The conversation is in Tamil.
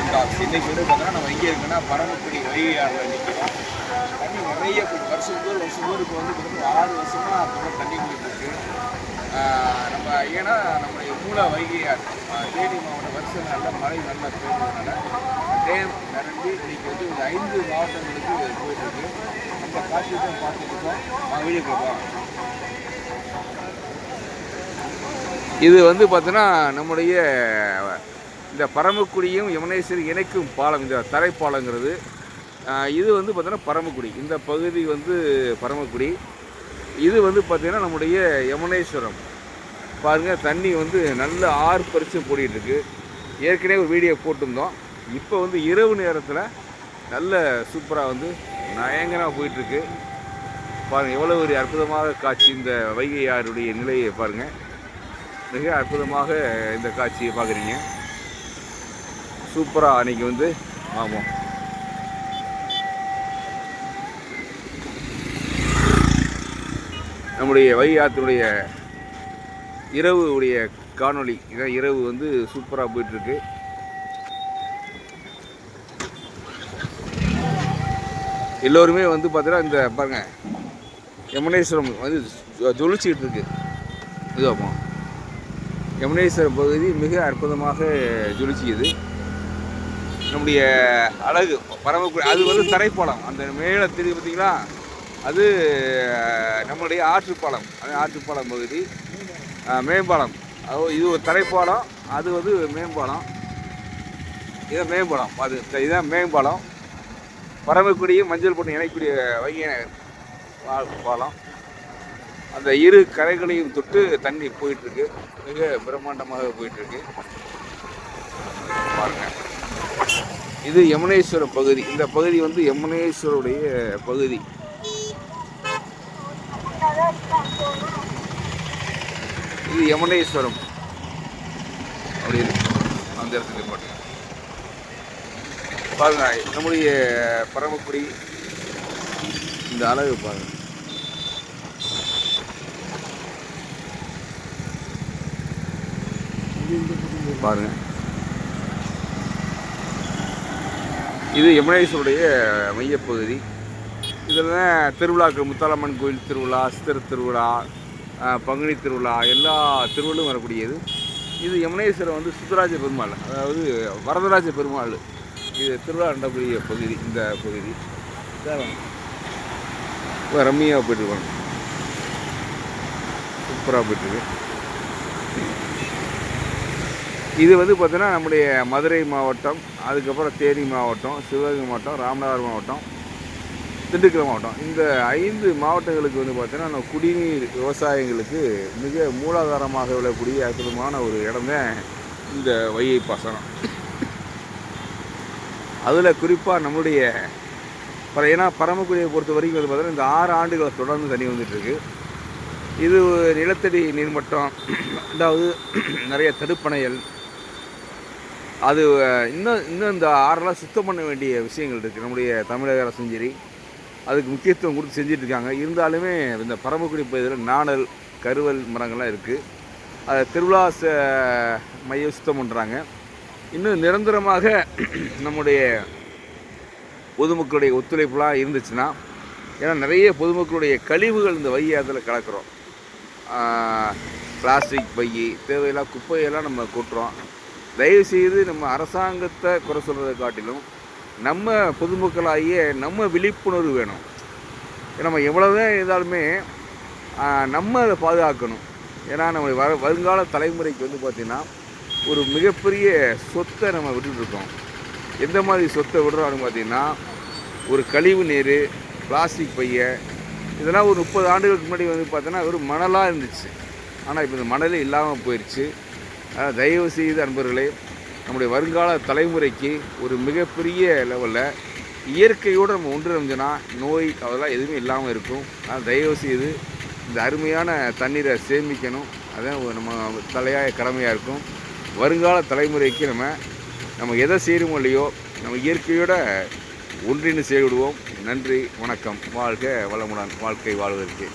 அண்ட் டாக்ஸ் இன்னைக்கு வந்து பார்த்தோன்னா நம்ம எங்கே இருக்குன்னா பரமக்குடி வைகையாறில் நிற்கிறோம் தண்ணி நிறைய வருஷம் ஒரு வருஷம் இப்போ வந்து கிட்டத்தட்ட ஆறு வருஷமாக அப்போ தண்ணி போயிட்டு நம்ம ஏன்னா நம்மளுடைய மூல வைகையார் தேனி மாவட்ட வருஷம் நல்ல மழை நல்லா பெய்ததுனால டேம் நிரம்பி இன்றைக்கி வந்து ஒரு ஐந்து மாவட்டங்களுக்கு போயிட்டுருக்கு. அந்த காட்சி தான் பார்த்துட்டு இருக்கோம். வீடியோ இது வந்து பார்த்தோன்னா நம்முடைய இந்த பரமக்குடியும் யமுனேஸ்வரி இணைக்கும் பாலம் இந்த தரைப்பாலங்கிறது இது வந்து பார்த்திங்கன்னா பரமக்குடி. இந்த பகுதி வந்து பரமக்குடி. இது வந்து பார்த்திங்கன்னா நம்முடைய யமுனேஸ்வரம். பாருங்கள் தண்ணி வந்து நல்ல ஆர்ப்பரிச்சு போடிட்டு இருக்கு ஏற்கனவே ஒரு வீடியோ போட்டிருந்தோம். இப்போ வந்து இரவு நேரத்தில் நல்ல சூப்பராக வந்து நயங்கரமாக போயிட்டுருக்கு. பாருங்கள் எவ்வளோ ஒரு அற்புதமாக காட்சி இந்த வைகை ஆறுடைய நிலையை பாருங்கள் மிக அற்புதமாக இந்த காட்சியை பார்க்குறீங்க. சூப்பராக அன்னைக்கு வந்து ஆமாம் நம்முடைய வைகாத்தினுடைய இரவு உடைய காணொளி. இதான் இரவு வந்து சூப்பராக போயிட்டுருக்கு. எல்லோருமே வந்து பார்த்தீங்கன்னா இந்த பாருங்கள் யமுனேஸ்வரம் வந்து ஜொலிச்சிக்கிட்டு ஜொலிச்சுக்கிட்டு இருக்கு. இதுவாமா யமுனேஸ்வரம் பகுதி மிக அற்புதமாக ஜொலிச்சிக்குது. நம்முடைய அழகு பரவக்கூடிய அது வந்து தரைப்பாலம். அந்த மேலே தெரியுது பார்த்தீங்கன்னா அது நம்மளுடைய ஆற்றுப்பாலம். அது ஆற்றுப்பாலம் பகுதி. மேம்பாலம். அது இது ஒரு தரைப்பாலம் அது வந்து மேம்பாலம். இதான் மேம்பாலம். அது இதுதான் மேம்பாலம். பரமக்குடியும் மஞ்சள் பொண்ணு இணைக்கூடிய வைகை பாலம். அந்த இரு கரைகளையும் தொட்டு தண்ணி போயிட்டுருக்கு. மிக பிரம்மாண்டமாக போயிட்டுருக்கு இருக்கு பாருங்க இது யமுனேஸ்வர பகுதி. இந்த பகுதி வந்து யமுனேஸ்வருடைய பகுதி. இது யமுனேஸ்வரம். அப்படின்னு அந்த இடத்துல பாருங்க பாருங்க நம்முடைய பரமக்குடி. இந்த அழகு பாருங்க. பாருங்க. இது யமுனேஸ்வருடைய மையப்பகுதி. இதில் தான் முத்தாலம்மன் கோயில் திருவிழா சித்திர திருவிழா பங்குனி திருவிழா எல்லா திருவிழும் வரக்கூடியது. இது யமுனேஸ்வரம் வந்து சுத்தராஜ பெருமாள் அதாவது வரதராஜ பெருமாள். இது திருவிழா நடக்கூடிய பகுதி இந்த பகுதி. ரம்மியாக ரம்மியாக போயிட்டுருக்காங்க. சூப்பராக போயிட்டுருக்கு. இது வந்து பார்த்தீங்கன்னா நம்முடைய மதுரை மாவட்டம் அதுக்கப்புறம் தேனி மாவட்டம் சிவகங்கை மாவட்டம் ராமநாதபுரம் மாவட்டம் திண்டுக்கல் மாவட்டம். இந்த ஐந்து மாவட்டங்களுக்கு வந்து பார்த்திங்கன்னா நம்ம குடிநீர் விவசாயிகளுக்கு மிக மூலாதாரமாக விளக்கூடிய அற்புதமான ஒரு இடம் தான் இந்த வையை பாசனம் அதில் குறிப்பாக நம்முடைய ஏன்னா பரமக்குடியை பொறுத்த வரைக்கும் வந்து பார்த்தீங்கன்னா இந்த ஆறு ஆண்டுகளை தொடர்ந்து தண்ணி வந்துட்டுருக்கு இது நிலத்தடி நீர்மட்டம் ரெண்டாவது நிறைய தடுப்பணைகள் அது இன்னும் இன்னும் இந்த ஆறெல்லாம் சுத்தம் பண்ண வேண்டிய விஷயங்கள் இருக்குது நம்முடைய தமிழக அரசும் சரி அதுக்கு முக்கியத்துவம் கொடுத்து செஞ்சிட்ருக்காங்க இருந்தாலுமே இந்த பரமக்குடி பகுதியில் நாணல் கருவல் மரங்கள்லாம் இருக்குது அதை திருவிழா ச- மையம் சுத்தம் பண்ணுறாங்க இன்னும் நிரந்தரமாக நம்முடைய பொதுமக்களுடைய ஒத்துழைப்புலாம் இருந்துச்சுன்னா ஏன்னா நிறைய பொதுமக்களுடைய கழிவுகள் இந்த வையாத்தில் கலக்கிறோம். பிளாஸ்டிக் பை தேவையில்லாம் குப்பையெல்லாம் நம்ம கொட்டுறோம். தயவுசெய்து நம்ம அரசாங்கத்தை குறை சொல்கிறத காட்டிலும் நம்ம பொதுமக்களாகிய நம்ம விழிப்புணர்வு வேணும். நம்ம எவ்வளோதான் இருந்தாலுமே நம்ம அதை பாதுகாக்கணும். ஏன்னா நம்ம வர வருங்கால தலைமுறைக்கு வந்து பார்த்திங்கன்னா ஒரு மிகப்பெரிய சொத்தை நம்ம விட்டுட்ருக்கோம் எந்த மாதிரி சொத்தை விடுறோம்னு பார்த்திங்கன்னா ஒரு கழிவு நீர் பிளாஸ்டிக் பைய இதெல்லாம் ஒரு முப்பது ஆண்டுகளுக்கு முன்னாடி வந்து பார்த்தோன்னா ஒரு மணலாக இருந்துச்சு. ஆனால் இப்போ இந்த மணலே இல்லாமல் போயிடுச்சு தயவு செய்து அன்பர்களே நம்முடைய வருங்கால தலைமுறைக்கு ஒரு மிகப்பெரிய லெவலில் இயற்கையோடு நம்ம ஒன்றிணைஞ்சோன்னா நோய் அதெல்லாம் எதுவுமே இல்லாமல் இருக்கும். ஆனால் தயவு செய்து இந்த அருமையான தண்ணீரை சேமிக்கணும். அதான் நம்ம தலையாய கடமையாக இருக்கும். வருங்கால தலைமுறைக்கு நம்ம நம்ம எதை செய்கிறோமோ இல்லையோ நம்ம இயற்கையோட ஒன்றின்னு செய்விடுவோம் நன்றி வணக்கம். வாழ்க வளமுடன் வாழ்க்கை வாழ்வதற்கு.